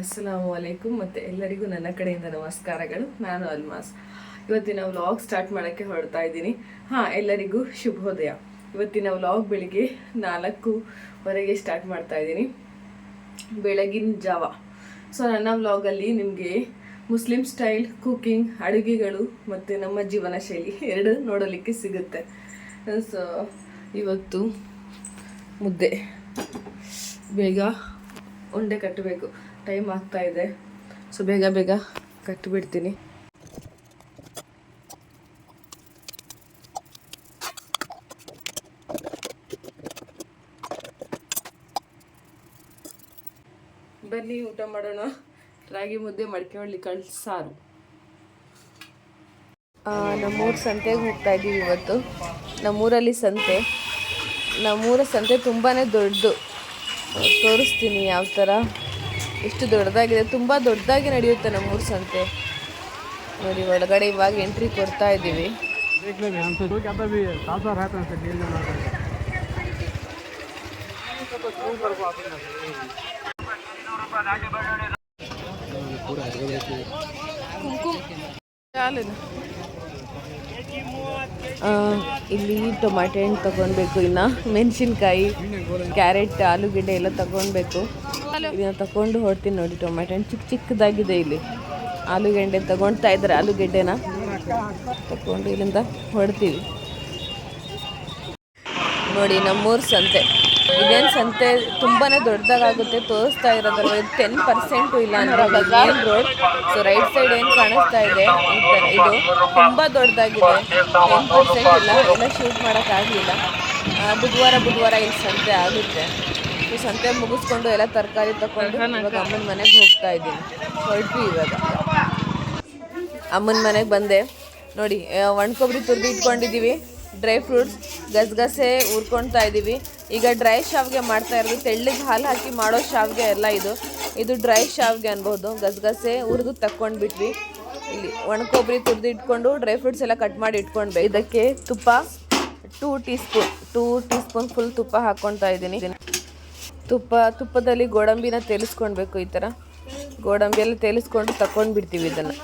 ಅಸ್ಸಲಾಮು ಅಲೈಕುಮ್ ಮತ್ತು ಎಲ್ಲರಿಗೂ ನನ್ನ ಕಡೆಯಿಂದ ನಮಸ್ಕಾರಗಳು. ನಾನು ಅಲ್ಮಾಸ್. ಇವತ್ತಿನ ವ್ಲಾಗ್ ಸ್ಟಾರ್ಟ್ ಮಾಡೋಕ್ಕೆ ಹೊರಡ್ತಾ ಇದ್ದೀನಿ. ಹಾಂ, ಎಲ್ಲರಿಗೂ ಶುಭೋದಯ. ಇವತ್ತಿನ ವ್ಲಾಗ್ ಬೆಳಿಗ್ಗೆ ನಾಲ್ಕುವರೆಗೆ ಸ್ಟಾರ್ಟ್ ಮಾಡ್ತಾ ಇದ್ದೀನಿ. ಬೆಳಗಿನ ಜಾವ. ಸೊ ನನ್ನ ವ್ಲಾಗಲ್ಲಿ ನಿಮಗೆ ಮುಸ್ಲಿಂ ಸ್ಟೈಲ್ ಕುಕಿಂಗ್ ಅಡುಗೆಗಳು ಮತ್ತು ನಮ್ಮ ಜೀವನ ಶೈಲಿ ಎರಡು ನೋಡಲಿಕ್ಕೆ ಸಿಗುತ್ತೆ. ಸೊ ಇವತ್ತು ಮುದ್ದೆ. ಬೇಗ ಉಂಡೆ ಕಟ್ಟಬೇಕು. ಟೈಮ್ ಆಗ್ತಾ ಇದೆ. ಸೊ ಬೇಗ ಬೇಗ ಕಟ್ಟಿಬಿಡ್ತೀನಿ ಬನ್ನಿ, ಊಟ ಮಾಡೋಣ. ರಾಗಿ ಮುದ್ದೆ ಮಡಿಕೆ ಕಳ್ ಸಾರು. ನಮ್ಮೂರ ಸಂತೆಗೆ ಹೋಗ್ತಾ ಇದ್ದೀವಿ ಇವತ್ತು. ನಮ್ಮೂರಲ್ಲಿ ಸಂತೆ. ನಮ್ಮೂರ ಸಂತೆ ತುಂಬಾ ದೊಡ್ಡದು. ತೋರಿಸ್ತೀನಿ ಯಾವ ಥರ ಎಷ್ಟು ದೊಡ್ಡದಾಗಿದೆ ತುಂಬ ದೊಡ್ಡದಾಗಿ ನಡೆಯುತ್ತೆ ನಮ್ಮೂರು ಸಂತೆ. ನೋಡಿ ಒಳಗಡೆ ಇವಾಗ ಎಂಟ್ರಿ ಕೊಡ್ತಾ ಇದ್ದೀವಿ. ಇಲ್ಲಿ ಟೊಮಾಟೆ ಹಣ್ಣು ತಗೊಳ್ಬೇಕು ಇನ್ನು ಮೆಣಸಿನ್ಕಾಯಿ ಕ್ಯಾರೆಟ್ ಆಲೂಗಡ್ಡೆ ಎಲ್ಲ ತಗೊಳ್ಬೇಕು ಇದನ್ನ ತಗೊಂಡು ಹೊಡ್ತೀನಿ ನೋಡಿ ಟೊಮೆಟೊ ಹಣ್ಣು ಚಿಕ್ಕ ಚಿಕ್ಕದಾಗಿದೆ ಇಲ್ಲಿ. ಆಲೂಗೆಡ್ಡೆ ತಗೊಳ್ತಾ ಇದ್ದಾರೆ ಆಲೂಗೆಡ್ಡೆನ. ತಗೊಂಡು ಇಲ್ಲಿಂದ ಹೊಡ್ತೀವಿ. ನೋಡಿ, ನಮ್ಮೂರು ಸಂತೆ. ಇದೇನು ಸಂತೆ? ತುಂಬಾನೇ ದೊಡ್ಡದಾಗುತ್ತೆ, ತೋರಿಸ್ತಾ ಇರೋದ್ರ ಟೆನ್ ಪರ್ಸೆಂಟು ಇಲ್ಲ ಅಂದ್ರೆ main road so right side ಏನು ಕಾಣಿಸ್ತಾ ಇದೆ? ಇದು ತುಂಬ ದೊಡ್ಡದಾಗಿದೆ. ಟೆನ್ ಪರ್ಸೆಂಟ್ ಇಲ್ಲ. ಎಲ್ಲ ಶೂಟ್ ಮಾಡೋಕ್ಕಾಗಲಿಲ್ಲ ಬುಧವಾರ ಬುಧವಾರ ಇಲ್ಲಿ ಸಂತೆ ಆಗುತ್ತೆ. ಸಂತೆ ಮುಗಿಸ್ಕೊಂಡು ಎಲ್ಲ ತರಕಾರಿ ತಗೊಂಡು ಇವಾಗ ಅಮ್ಮನ ಮನೆಗೆ ಹೋಗ್ತಾ ಇದ್ದೀನಿ. ಹೊರಟು ಇವಾಗ. ಅಮ್ಮನ ಮನೆಗೆ ಬಂದೆ. ನೋಡಿ ಒಣ ಕೊಬ್ಬರಿ ತುರಿದು ಇಟ್ಕೊಂಡಿದ್ದೀವಿ. ಡ್ರೈ ಫ್ರೂಟ್ಸ್ ಗಸಗಸೆ ಹುರ್ಕೊಳ್ತಾ ಇದ್ದೀವಿ. ಈಗ ಡ್ರೈ ಶಾವ್ಗೆ ಮಾಡ್ತಾ ಇರೋದು. ತೆಳ್ಳಗೆ ಹಾಲು ಹಾಕಿ ಮಾಡೋ ಶಾವ್ಗೆ ಎಲ್ಲ ಇದು. ಇದು ಡ್ರೈ ಶಾವ್ಗೆ ಅನ್ಬೋದು. ಗಸಗಸೆ ಹುರಿದು ತಕ್ಕೊಂಡ್ಬಿಟ್ವಿ. ಇಲ್ಲಿ ಒಣ ಕೊಬ್ಬರಿ ತುರಿದು ಇಟ್ಕೊಂಡು ಡ್ರೈ ಫ್ರೂಟ್ಸ್ ಎಲ್ಲ ಕಟ್ ಮಾಡಿ ಇಟ್ಕೊಂಡ್ಬೇಕು ಇದಕ್ಕೆ ತುಪ್ಪ two teaspoon two teaspoon full ತುಪ್ಪ ಹಾಕ್ಕೊಳ್ತಾ ಇದ್ದೀನಿ. ತುಪ್ಪ ತುಪ್ಪದಲ್ಲಿ ಗೋಡಂಬಿನ ತೇಲಿಸ್ಕೊಳ್ಬೇಕು ಈ ಥರ. ಗೋಡಂಬಿಯಲ್ಲಿ ತೇಲಿಸ್ಕೊಂಡು ತಕೊಂಡು ಬಿಡ್ತೀವಿ ಇದನ್ನು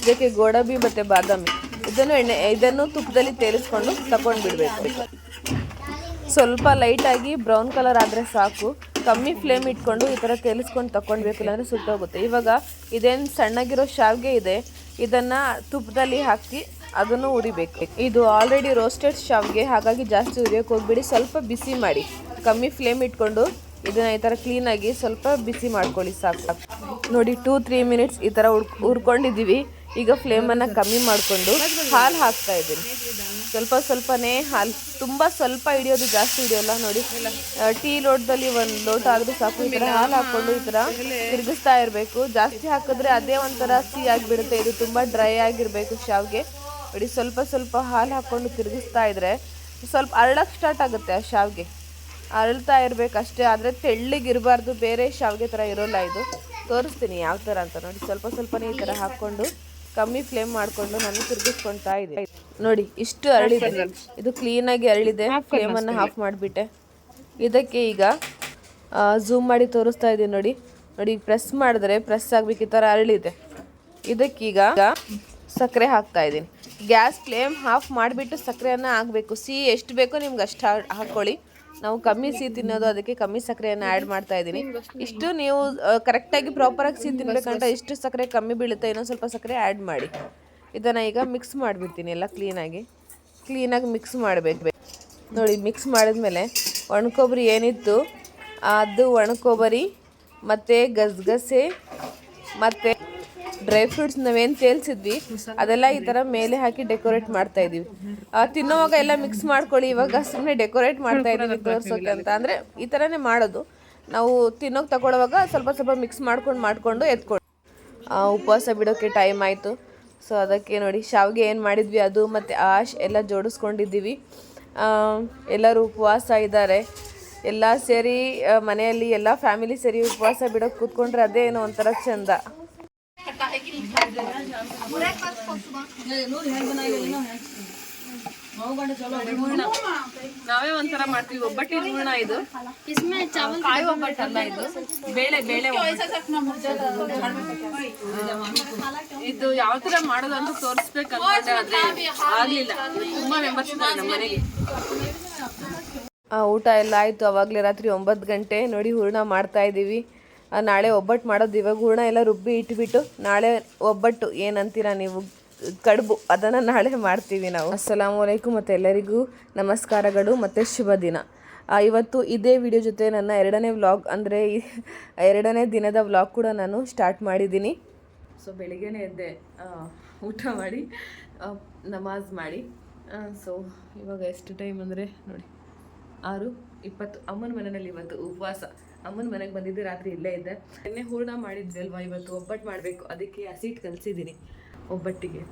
ಇದಕ್ಕೆ ಗೋಡಂಬಿ ಮತ್ತು ಬಾದಾಮಿ. ಇದನ್ನು ಎಣ್ಣೆ ಇದನ್ನು ತುಪ್ಪದಲ್ಲಿ ತೇಲಿಸ್ಕೊಂಡು ತಗೊಂಡು ಬಿಡಬೇಕು ಸ್ವಲ್ಪ ಲೈಟಾಗಿ ಬ್ರೌನ್ ಕಲರ್ ಆದರೆ ಸಾಕು. ಕಮ್ಮಿ ಫ್ಲೇಮ್ ಇಟ್ಕೊಂಡು ಈ ಥರ ತೇಲಿಸ್ಕೊಂಡು ತಗೊಂಡ್ಬೇಕು ಇಲ್ಲಾಂದರೆ ಸುಟ್ಟೋಗುತ್ತೆ. ಇವಾಗ ಇದೇನು ಸಣ್ಣಗಿರೋ ಶಾವಿಗೆ ಇದೆ. ಇದನ್ನು ತುಪ್ಪದಲ್ಲಿ ಹಾಕಿ ಅದನ್ನು ಉರಿಬೇಕು ಇದು ಆಲ್ರೆಡಿ ರೋಸ್ಟೆಡ್ ಶಾವಿಗೆ, ಹಾಗಾಗಿ ಜಾಸ್ತಿ ಉರಿಯೋಕ್ಕೆ ಹೋಗ್ಬಿಡಿ. ಸ್ವಲ್ಪ ಬಿಸಿ ಮಾಡಿ. ಕಮ್ಮಿ ಫ್ಲೇಮ್ ಇಟ್ಕೊಂಡು ಇದನ್ನು ಈ ಥರ ಕ್ಲೀನಾಗಿ ಸ್ವಲ್ಪ ಬಿಸಿ ಮಾಡ್ಕೊಳ್ಳಿ, ಸಾಕು. ನೋಡಿ ಟೂ ತ್ರೀ ಮಿನಿಟ್ಸ್ ಈ ಥರ ಉರ್ ಹುರ್ಕೊಂಡಿದ್ದೀವಿ. ಈಗ ಫ್ಲೇಮನ್ನು ಕಮ್ಮಿ ಮಾಡಿಕೊಂಡು ಹಾಲು ಹಾಕ್ತಾ ಇದ್ದೀನಿ. ಸ್ವಲ್ಪ ಸ್ವಲ್ಪನೇ ಹಾಲು ತುಂಬ ಸ್ವಲ್ಪ ಹಿಡಿಯೋದು ಜಾಸ್ತಿ ಹಿಡಿಯೋಲ್ಲ ನೋಡಿ. ಟೀ ಲೋಟದಲ್ಲಿ ಒಂದು ಲೋಟ ಆದರೂ ಸಾಕು ಈ ಥರ ಹಾಲು ಹಾಕ್ಕೊಂಡು ಈ ಥರ ತಿರುಗಿಸ್ತಾ ಇರಬೇಕು. ಜಾಸ್ತಿ ಹಾಕಿದ್ರೆ ಅದೇ ಒಂಥರ ಸಿಹಿ ಆಗಿಬಿಡುತ್ತೆ. ಇದು ತುಂಬ ಡ್ರೈ ಆಗಿರಬೇಕು ಶಾವಿಗೆ ನೋಡಿ ಸ್ವಲ್ಪ ಸ್ವಲ್ಪ ಹಾಲು ಹಾಕ್ಕೊಂಡು ತಿರುಗಿಸ್ತಾ ಇದ್ರೆ ಸ್ವಲ್ಪ ಅರಳಕ್ಕೆ ಸ್ಟಾರ್ಟ್ ಆಗುತ್ತೆ ಆ ಶಾವಿಗೆ ಅರಳ್ತಾ ಇರ್ಬೇಕು ಅಷ್ಟೇ ಆದರೆ ತೆಳ್ಳಗಿರಬಾರ್ದು ಬೇರೆ ಶಾವಿಗೆ ಥರ ಇರೋಲ್ಲ ಇದು. ತೋರಿಸ್ತೀನಿ ಯಾವ ಥರ ಅಂತ ನೋಡಿ. ಸ್ವಲ್ಪ ಸ್ವಲ್ಪನೇ ಈ ಥರ ಹಾಕ್ಕೊಂಡು ಕಮ್ಮಿ ಫ್ಲೇಮ್ ಮಾಡ್ಕೊಂಡು ನಾನು ತಿರುಗಿಸ್ಕೊಳ್ತಾ ಇದೆ ನೋಡಿ ಇಷ್ಟು ಅರಳಿದೆ. ಇದು ಕ್ಲೀನಾಗಿ ಅರಳಿದೆ. ಫ್ಲೇಮ್ ಅನ್ನ ಆಫ್ ಮಾಡಿಬಿಟ್ಟೆ. ಇದಕ್ಕೆ ಈಗ ಝೂಮ್ ಮಾಡಿ ತೋರಿಸ್ತಾ ಇದ್ದೀನಿ ನೋಡಿ. ನೋಡಿ ಪ್ರೆಸ್ ಮಾಡಿದ್ರೆ ಪ್ರೆಸ್ ಆಗ್ಬೇಕು ಈ ಥರ ಅರಳಿದೆ. ಇದಕ್ಕೀಗ ಸಕ್ಕರೆ ಹಾಕ್ತಾ ಇದ್ದೀನಿ. ಗ್ಯಾಸ್ ಫ್ಲೇಮ್ ಆಫ್ ಮಾಡಿಬಿಟ್ಟು ಸಕ್ಕರೆಯನ್ನು ಹಾಕಬೇಕು. ಸಿಹಿ ಎಷ್ಟು ಬೇಕೋ ನಿಮ್ಗೆ ಅಷ್ಟು ಹಾಕ್ಕೊಳ್ಳಿ ನಾವು ಕಮ್ಮಿ ಸಿಹಿ ತಿನ್ನೋದು ಅದಕ್ಕೆ ಕಮ್ಮಿ ಸಕ್ಕರೆಯನ್ನು ಆ್ಯಡ್ ಮಾಡ್ತಾ ಇದ್ದೀನಿ. ಇಷ್ಟು ನೀವು ಕರೆಕ್ಟಾಗಿ ಪ್ರಾಪರಾಗಿ ಸಿಹಿ ತಿನ್ಬೇಕಂತ ಇಷ್ಟು ಸಕ್ಕರೆ ಕಮ್ಮಿ ಬೀಳುತ್ತೆ ಇನ್ನೊಂದು ಸ್ವಲ್ಪ ಸಕ್ಕರೆ ಆ್ಯಡ್ ಮಾಡಿ. ಇದನ್ನು ಈಗ ಮಿಕ್ಸ್ ಮಾಡಿಬಿಡ್ತೀನಿ ಎಲ್ಲ ಕ್ಲೀನಾಗಿ ಕ್ಲೀನಾಗಿ ಮಿಕ್ಸ್ ಮಾಡಬೇಕು. ನೋಡಿ ಮಿಕ್ಸ್ ಮಾಡಿದ್ಮೇಲೆ ಒಣಕೊಬ್ಬರಿ ಏನಿತ್ತು ಅದು ಒಣಕೊಬ್ಬರಿ ಮತ್ತು ಗಸಗಸೆ ಮತ್ತು ಡ್ರೈ ಫ್ರೂಟ್ಸ್ ನಾವೇನು ತೇಲ್ಸಿದ್ವಿ, ಅದೆಲ್ಲ ಈ ಥರ ಮೇಲೆ ಹಾಕಿ ಡೆಕೋರೇಟ್ ಮಾಡ್ತಾ ಇದೀವಿ. ತಿನ್ನೋವಾಗ ಎಲ್ಲ ಮಿಕ್ಸ್ ಮಾಡ್ಕೊಳ್ಳಿ, ಇವಾಗ ಸುಮ್ಮನೆ ಡೆಕೋರೇಟ್ ಮಾಡ್ತಾ ಇದ್ದೀವಿ ತೋರಿಸೋಕೆ ಅಂತ. ಅಂದರೆ ಈ ಥರನೇ ಮಾಡೋದು. ನಾವು ತಿನ್ನೋಕೆ ತಗೊಳ್ಳುವಾಗ ಸ್ವಲ್ಪ ಸ್ವಲ್ಪ ಮಿಕ್ಸ್ ಮಾಡ್ಕೊಂಡು ಮಾಡಿಕೊಂಡು ಎತ್ಕೊಂಡು ಉಪವಾಸ ಬಿಡೋಕ್ಕೆ ಟೈಮ್ ಆಯಿತು. ಸೊ ಅದಕ್ಕೆ ನೋಡಿ, ಶಾವಿಗೆ ಏನು ಮಾಡಿದ್ವಿ, ಅದು ಮತ್ತು ಆಶ್ ಎಲ್ಲ ಜೋಡಿಸ್ಕೊಂಡಿದ್ದೀವಿ. ಎಲ್ಲರೂ ಉಪವಾಸ ಇದ್ದಾರೆ. ಎಲ್ಲ ಸೇರಿ ಮನೆಯಲ್ಲಿ ಎಲ್ಲ ಫ್ಯಾಮಿಲಿ ಸೇರಿ ಉಪವಾಸ ಬಿಡೋಕೆ ಕೂತ್ಕೊಂಡ್ರೆ ಅದೇ ಏನೋ ಒಂಥರ ಚಂದ. ನಾವೇ ಒಂಥರ ಮಾಡ್ತೀವಿ. ಒಬ್ಬಟ್ಟು ಹೂರ್ಣ ಇದು. ಕಾಯಿ ಒಬ್ಬಟ್ಟಲ್ಲ ಇದು. ಬೇಳೆ ಬೇಳೆ. ಇದು ಯಾವ ತರ ಮಾಡೋದು ಅಂತ ತೋರಿಸ್ಬೇಕು ಆಗ್ಲಿಲ್ಲ. ತುಂಬಾ ಮೆಂಬರ್ಸ್ ನಮ್ಮ ಮನೆಗೆ. ಊಟ ಎಲ್ಲ ಆಯಿತು. ಅವಾಗಲೇ ರಾತ್ರಿ ಒಂಬತ್ತು ಗಂಟೆ. ನೋಡಿ ಹೂರ್ಣ ಮಾಡ್ತಾ ಇದ್ದೀವಿ ನಾಳೆ ಒಬ್ಬಟ್ಟು ಮಾಡೋದು ಇವಾಗ ಹೂರ್ಣ ಎಲ್ಲ ರುಬ್ಬಿ ಇಟ್ಬಿಟ್ಟು ನಾಳೆ ಒಬ್ಬಟ್ಟು ಏನಂತೀರಾ ನೀವು? ಕಡುಬು ಅದನ್ನು ನಾಳೆ ಮಾಡ್ತೀವಿ ನಾವು. ಅಸ್ಸಲಾಮ್ ಅಲೈಕುಮ್ ಮತ್ತು ಎಲ್ಲರಿಗೂ ನಮಸ್ಕಾರಗಳು ಮತ್ತು ಶುಭ ದಿನ. ಇವತ್ತು ಇದೇ ವಿಡಿಯೋ ಜೊತೆ ನನ್ನ ಎರಡನೇ ವ್ಲಾಗ್ ಅಂದರೆ ಎರಡನೇ ದಿನದ ವ್ಲಾಗ್ ಕೂಡ ನಾನು ಸ್ಟಾರ್ಟ್ ಮಾಡಿದ್ದೀನಿ. ಸೊ ಬೆಳಿಗ್ಗೆನೇ ಎದ್ದೆ ಊಟ ಮಾಡಿ ನಮಾಜ್ ಮಾಡಿ. ಸೊ ಇವಾಗ ಎಷ್ಟು ಟೈಮ್ ಅಂದರೆ ನೋಡಿ ಆರು ಇಪ್ಪತ್ತು ಅಮ್ಮನ ಮನೆಯಲ್ಲಿ ಇವತ್ತು ಉಪವಾಸ. ಅಮ್ಮನ ಮನೆಗೆ ಬಂದಿದ್ದೆ ರಾತ್ರಿ ಇಲ್ಲೇ ಇದ್ದೆ. ಎಣ್ಣೆ ಹೂರ್ಣ ಮಾಡಿದ್ವಿ ಅಲ್ವಾ ಇವತ್ತು? ಒಬ್ಬಟ್ಟು ಮಾಡಬೇಕು. ಅದಕ್ಕೆ ಹಸಿಟ್ಟು ಕಲಿಸಿದ್ದೀನಿ ಒಬ್ಬಟ್ಟಿಗೆ.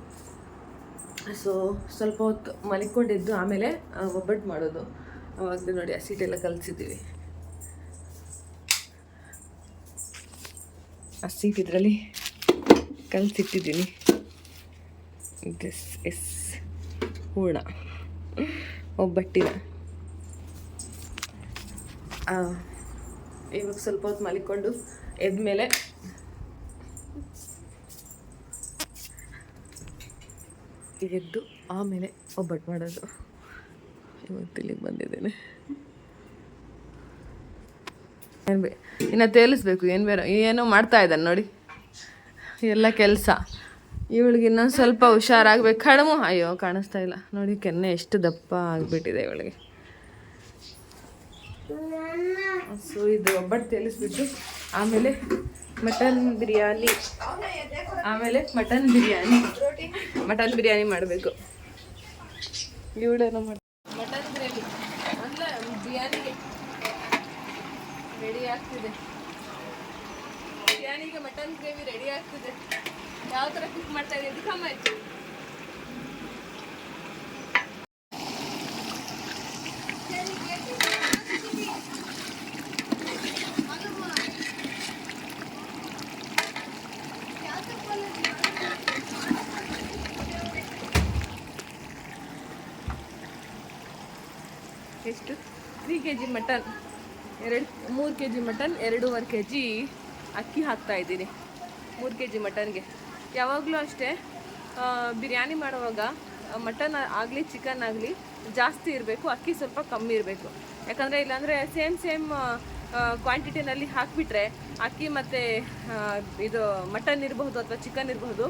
ಸೊ ಸ್ವಲ್ಪ ಹೊತ್ತು ಮಲಿಕೊಂಡಿದ್ದು. ಆಮೇಲೆ ಒಬ್ಬಟ್ಟು ಮಾಡೋದು. ಅವಾಗ ನೋಡಿ ಹಸಿಟ್ಟೆಲ್ಲ ಕಲಿಸಿದ್ದೀವಿ ಹಸಿಟ್ಟು ಇದರಲ್ಲಿ ಕಲಿಸಿಟ್ಟಿದ್ದೀನಿ. ದಿಸ್ ಎಸ್ ಹೂರ್ಣ. ಒಬ್ಬಟ್ಟಿನ. ಇವಾಗ ಸ್ವಲ್ಪ ಹೊತ್ತು ಮಲಿಕೊಂಡು ಎದ್ಮೇಲೆ ಎದ್ದು ಆಮೇಲೆ ಒಬ್ಬಟ್ಟು ಮಾಡೋದು. ಇವತ್ತು ಇಲ್ಲಿಗೆ ಬಂದಿದ್ದೇನೆ. ಏನು ಬೇ ಇನ್ನು ತೇಲಿಸ್ಬೇಕು, ಏನು ಬೇರೋ ಏನೋ ಮಾಡ್ತಾ ಇದ್ದಾನೆ ನೋಡಿ. ಎಲ್ಲ ಕೆಲಸ. ಇವಳಿಗೆ ಇನ್ನೊಂದು ಸ್ವಲ್ಪ ಹುಷಾರಾಗ್ಬೇಕು. ಕಡಿಮೆ ಅಯ್ಯೋ, ಕಾಣಿಸ್ತಾ ಇಲ್ಲ. ನೋಡಿ ಕೆನ್ನೆ ಎಷ್ಟು ದಪ್ಪ ಆಗಿಬಿಟ್ಟಿದೆ ಇವಳಿಗೆ. ಸೊ ಇದು ಒಬ್ಬಟ್ಟು ತೇಲಿಸ್ಬಿಟ್ಟು, ಆಮೇಲೆ ಮಟನ್ ಬಿರಿಯಾನಿ, ಆಮೇಲೆ ಮಟನ್ ಬಿರಿಯಾನಿ. ಮಟನ್ ಬಿರಿಯಾನಿ ಮಾಡಬೇಕು. ಇವಳೇನೋ ಮಾಡಿ ಮಟನ್ ಬಿರಿಯಾನಿ. ಅಲ್ಲ ಬಿರಿಯಾನಿಗೆ ರೆಡಿ ಆಗ್ತಿದೆ. ಬಿರಿಯಾನಿಗೆ ಮಟನ್ ಗ್ರೇವಿ ರೆಡಿ ಆಗ್ತಿದೆ. ಯಾವ ಥರ ಕುಕ್ ಮಾಡ್ತಾ ಅದಕ್ಕೆ ಕಮ್ಮ ಆಯ್ತು ಎಷ್ಟು ತ್ರೀ ಕೆ ಜಿ ಮಟನ್ ಎರಡು, ಮೂರು ಕೆ ಜಿ ಮಟನ್ ಎರಡೂವರೆ ಕೆ ಜಿ ಅಕ್ಕಿ ಹಾಕ್ತಾ ಇದ್ದೀನಿ. ಮೂರು ಕೆ ಜಿ ಮಟನ್ಗೆ ಯಾವಾಗಲೂ ಅಷ್ಟೇ ಬಿರಿಯಾನಿ ಮಾಡುವಾಗ ಮಟನ್ ಆಗಲಿ ಚಿಕನ್ ಆಗಲಿ ಜಾಸ್ತಿ ಇರಬೇಕು, ಅಕ್ಕಿ ಸ್ವಲ್ಪ ಕಮ್ಮಿ ಇರಬೇಕು. ಯಾಕಂದರೆ ಇಲ್ಲಾಂದರೆ ಸೇಮ್ ಸೇಮ್ ಕ್ವಾಂಟಿಟಿನಲ್ಲಿ ಹಾಕಿಬಿಟ್ರೆ ಅಕ್ಕಿ ಮತ್ತು ಇದು ಮಟನ್ ಇರಬಹುದು ಅಥವಾ ಚಿಕನ್ ಇರಬಹುದು,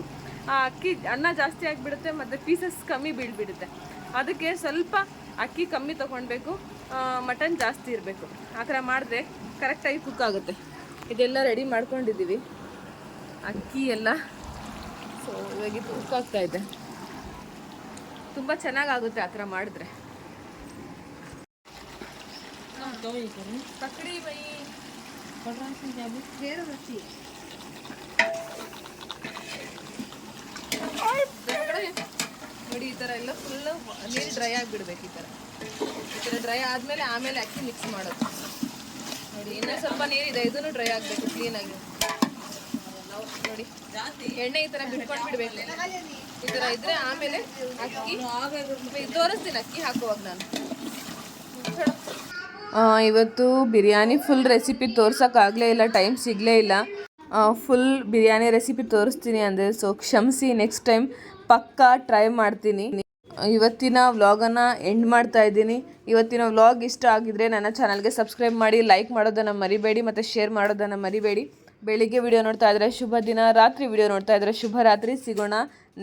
ಆ, ಅಕ್ಕಿ ಅನ್ನ ಜಾಸ್ತಿ ಆಗಿಬಿಡುತ್ತೆ, ಮತ್ತು ಪೀಸಸ್ ಕಮ್ಮಿ ಬೀಳ್ಬಿಡುತ್ತೆ. ಅದಕ್ಕೆ ಸ್ವಲ್ಪ ಅಕ್ಕಿ ಕಮ್ಮಿ ತೊಗೊಳ್ಬೇಕು ಮಟನ್ ಜಾಸ್ತಿ ಇರಬೇಕು. ಆ ಥರ ಮಾಡಿದ್ರೆ ಕರೆಕ್ಟಾಗಿ ಕುಕ್ ಆಗುತ್ತೆ. ಇದೆಲ್ಲ ರೆಡಿ ಮಾಡ್ಕೊಂಡಿದ್ದೀವಿ. ಅಕ್ಕಿ ಎಲ್ಲ. ಸೊ ಇವಾಗ ಇದು ಕುಕ್ ಆಗ್ತಾ ಇದೆ. ತುಂಬ ಚೆನ್ನಾಗಾಗುತ್ತೆ ಆ ಥರ ಮಾಡಿದ್ರೆ. ಕಕ್ಕಡಿ ಬೈ ನೋಡಿ ಈ ಥರ ಎಲ್ಲ ಫುಲ್ಲು ನೀರು ಡ್ರೈ ಆಗಿಬಿಡ್ಬೇಕು ಈ ಥರ. ಈ ಥರ ಡ್ರೈ ಆದಮೇಲೆ ಆಮೇಲೆ ಅಕ್ಕಿ ಮಿಕ್ಸ್ ಮಾಡೋದು. ನೋಡಿ, ಇನ್ನೂ ಸ್ವಲ್ಪ ನೀರಿದೆ ಇದನ್ನು ಡ್ರೈ ಆಗಬೇಕು ಕ್ಲೀನಾಗಿ ನೋಡಿ, ಎಣ್ಣೆ ಈ ಥರ ಬಿಟ್ಕೊಂಡು ಬಿಡಬೇಕು. ಈ ಥರ ಇದ್ರೆ ಆಮೇಲೆ ಅಕ್ಕಿ ತೋರಿಸ್ತೀನಿ ಅಕ್ಕಿ ಹಾಕುವಾಗ ನಾನು. ಇವತ್ತು ಬಿರಿಯಾನಿ ಫುಲ್ ರೆಸಿಪಿ ತೋರ್ಸೋಕ್ಕಾಗಲೇ ಇಲ್ಲ ಟೈಮ್ ಸಿಗಲೇ ಇಲ್ಲ. ಫುಲ್ ಬಿರಿಯಾನಿ ರೆಸಿಪಿ ತೋರಿಸ್ತೀನಿ ಅಂದರೆ ಸೊ ಕ್ಷಮಿಸಿ ನೆಕ್ಸ್ಟ್ ಟೈಮ್ ಪಕ್ಕಾ ಟ್ರೈ ಮಾಡ್ತೀನಿ. ಇವತ್ತಿನ ವ್ಲಾಗನ್ನು ಎಂಡ್ ಮಾಡ್ತಾ ಇದ್ದೀನಿ. ಇವತ್ತಿನ ವ್ಲಾಗ್ ಇಷ್ಟ ಆಗಿದ್ರೆ ನನ್ನ ಚಾನಲ್ಗೆ ಸಬ್ಸ್ಕ್ರೈಬ್ ಮಾಡಿ ಲೈಕ್ ಮಾಡೋದನ್ನು ಮರಿಬೇಡಿ ಮತ್ತು ಶೇರ್ ಮಾಡೋದನ್ನು ಮರಿಬೇಡಿ. ಬೆಳಿಗ್ಗೆ ವಿಡಿಯೋ ನೋಡ್ತಾ ಇದ್ರೆ ಶುಭ ದಿನ, ರಾತ್ರಿ ವಿಡಿಯೋ ನೋಡ್ತಾ ಇದ್ರೆ ಶುಭ ರಾತ್ರಿ. ಸಿಗೋಣ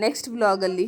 ನೆಕ್ಸ್ಟ್ ವ್ಲಾಗಲ್ಲಿ